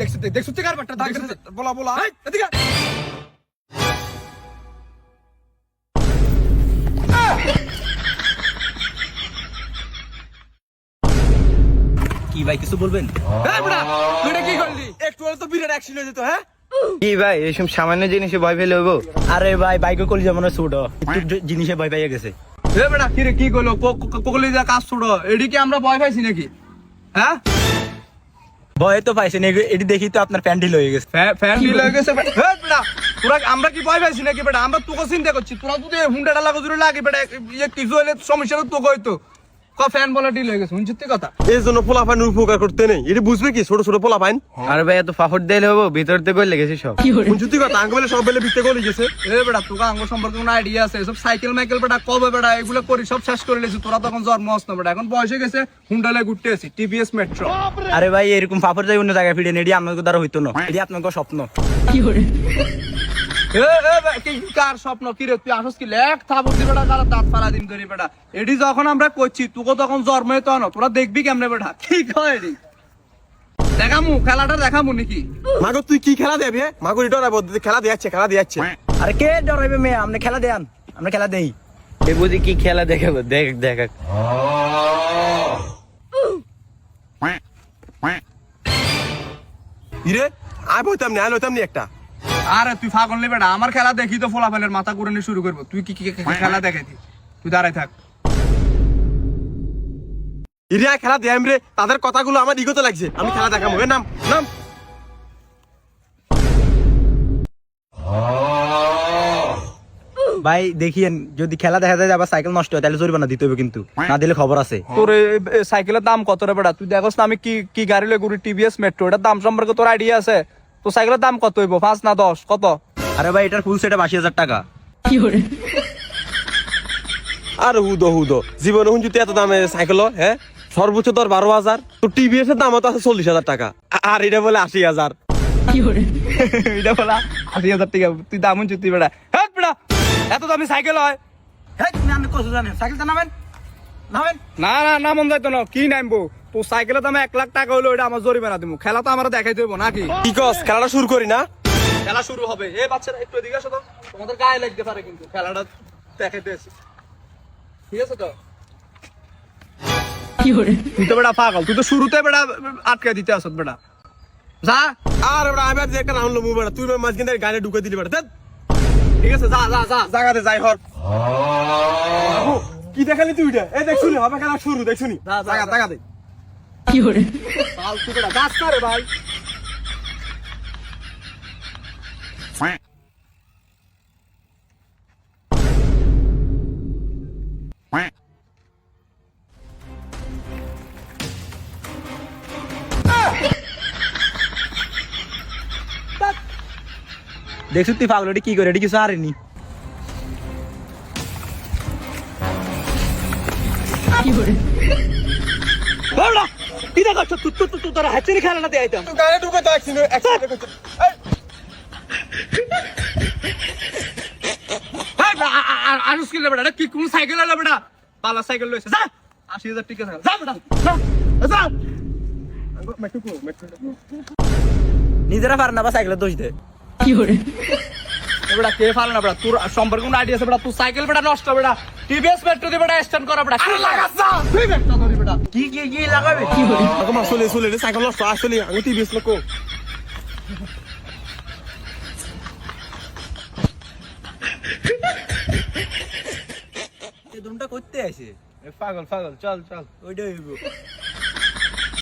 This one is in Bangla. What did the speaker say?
দেখছ দেখছ কার বাটটা বলা বলা। এদিকে কি ভাই কিছু বলবেন? তুই কি করলি? একটু তো বিরাট অ্যাক্সিডেন্ট হয়ে যেত হ্যাঁ? কি ভাই এইসব সামান্য জিনিসে ভয় পেলে হব আরে ভাই বাইকে কলি যেমন ছোট। একটু জিনিসে ভয় পাইয়া গেছে। এ বেটা কি রে কি করল? কোকলি যা কাজ ছোড়ো এদিকে আমরা ভয় পাইছি নাকি? হ্যাঁ? ভয় তো পাইছেন এটি দেখি তো আপনার প্যান্ডিল হয়ে গেছে। ফ্যা- ফ্যান ডিল হয়ে গেছে তোরা আমরা কি ভয় পাইছি নাকি বেটা? আমরা তোকে চিন্তা করছি তোরা যদি হুন্ডাটা লাগো জুড়ে লাগে বেটা ইয়ে কিছু হলে সমস্যা তো তোকে হইতো ক ফ্যান বলে ডিল হয়ে গেছে শুনছিস তুই কথা? এই জন্য পোলা পাইন উপকার করতে নেই। এটা বুঝবে কি? ছোট ছোট পোলা পাইন আর ভাই এত ফাফর দিলে হব ভিতর থেকে লেগেছে সব। কথা? আঙ্গ বেলে সব বেলে বিতে গলি গেছে। এ বেটা তোকে আঙ্গ সম্পর্কে কোনো আইডিয়া আছে? সব সাইকেল মাইকেল বেটা কবে বেটা? এগুলো করি সব শেষ করে লেছি তোরা তখন জন্ম হস না বেটা। এখন বয়স হয়ে গেছে হুন্ডালে ঘুরতে আছি টিভিএস মেট্রো আরে ভাই এরকম ফাফর যাই অন্য জায়গায় ফিরে এটি আপনাদের দ্বারা হইতো না। এটি আপনাদের স্বপ্ন। কি কার স্বপ্ন? কি রে তুই আসস কি? লেখ থাবুর দি বেটা যারা দাঁত ফালা দিন করি বেটা। এডি যখন আমরা তোকে তখন জন্ম হইতো না তোরা দেখবি কেমনে বেটা। কি কয় এডি? দেখামু খেলাটা দেখামু নাকি? মাগো তুই কি খেলা দেবে মাগো খেলা দিয়াচ্ছে খেলা দিয়াচ্ছে আরে কে ডরাইবে মেয়ে? খেলা দেন আমরা খেলা দেই। এ বুঝি কি খেলা দেখাবো? দেখ দেখ। ইরে আয় বইতাম নি আয় লইতাম নি একটা। আরে তুই ফাগল নে বেটা। আমার খেলা দেখি তো ফলাফলের মাথা ঘুরানি শুরু করব। তুই কি খেলা দেখাইতি তুই দাঁড়াই থাক। ইরে আয় খেলা দেয়াম রে। তাদের কথাগুলো আমার ইগোতে লাগছে। আমি খেলা দেখাবো। নাম নাম। ভাই দেখিয়েন যদি খেলা দেখা যায় আবার সাইকেল নষ্ট হয় তাহলে জরিমানা দিতে হবে কিন্তু। না দিলে খবর আছে। তোর সাইকেলের দাম কত রে বেটা? তুই দেখোস না আমি কি কি গাড়ি লই ঘুরি টিভিএস মেট্রো এটার দাম সম্পর্কে তোর আইডিয়া আছে? তো সাইকেলের দাম কত হইব? পাঁচ না দশ? কত? আরে ভাই এটার ফুল সেটা আশি হাজার টাকা। আর হুদো হুদো। জীবনে হুঞ্জুতে এত দামে সাইকেল হ্যাঁ? সর্বোচ্চ তোর বারো হাজার। তো টিভিএস এর দাম তো আছে চল্লিশ হাজার টাকা। আর এটা বলে আশি হাজার। এটা বলা আশি হাজার টাকা। তুই দাম তুই বেটা হ্যাঁ বেটা এত দামি সাইকেল হয়। হ্যাঁ তুমি আপনি কত জানেন? সাইকেল নামেন? নামেন? না না না মন যাইতো না। কি নামবো? সাইকেলের দাম এক লাখ টাকা হলো এটা আমার জরিমানা দিব খেলা তো আমরা দেখাই দেবো নাকি? কি কস খেলাটা শুরু করি না? খেলা শুরু হবে। এ বাচ্চারা একটু এদিকে আসো তো। তোমাদের গায়ে লাগতে পারে কিন্তু খেলাটা দেখাইতে ঠিক আছে তো? তুই তো বেটা পাগল তুই তো শুরুতে বেটা আটকে দিতে আসত বেটা। যা আর আমি যে একটা রাউন্ড লমু বেড়া তুই মাঝখানে গাড়ি ঢুকে দিলি বেড়া ধ্যাৎ। ঠিক আছে যা যা যা জাগাতে যাই হর কি দেখালি তুই এটা? এই দেখ শুনি হবে খেলা শুরু দেখ শুনি। যা, যা, জাগা যা। জাগা দে ফালতু বেটা যাস না রে ভাই দেখছ তুই পাগল এটি কি করে এটি কিছু হারেনি বেটা কি দেখাচ্ছ আইতাম। গাড়ি ঢুকে তো অ্যাক্সিডেন্ট অ্যাক্সিডেন্ট করছে এই, আনুস কিনলে বেটা কি কোন সাইকেল আলা বেটা পালা সাইকেল লইছে। যা! আশি হাজার টিকা থাকা যা বেটা। যা যা। মেট্রো কো, মেট্রো। নিজেরা পারে না বা সাইকেলের দোষ দে। এ বেটা কে ফাল না বেটা? তোর সম্পর্কে কোন আইডিয়া আছে বেটা? তুই সাইকেল বেটা নষ্ট বেটা। টিভিএস মেট্রো দিয়ে বেটা স্ট্যান্ড করা বেটা। আরে লাগাস না! তুই বেটা ধরি বেটা। কি কি কি লাগাবে? আগো মা চলে চলে রে সাইকেল নষ্ট আসলে আমি টিভিএস লোক। এই দুমটা করতে আসে পাগল পাগল চল চল। ওইটাই হইব।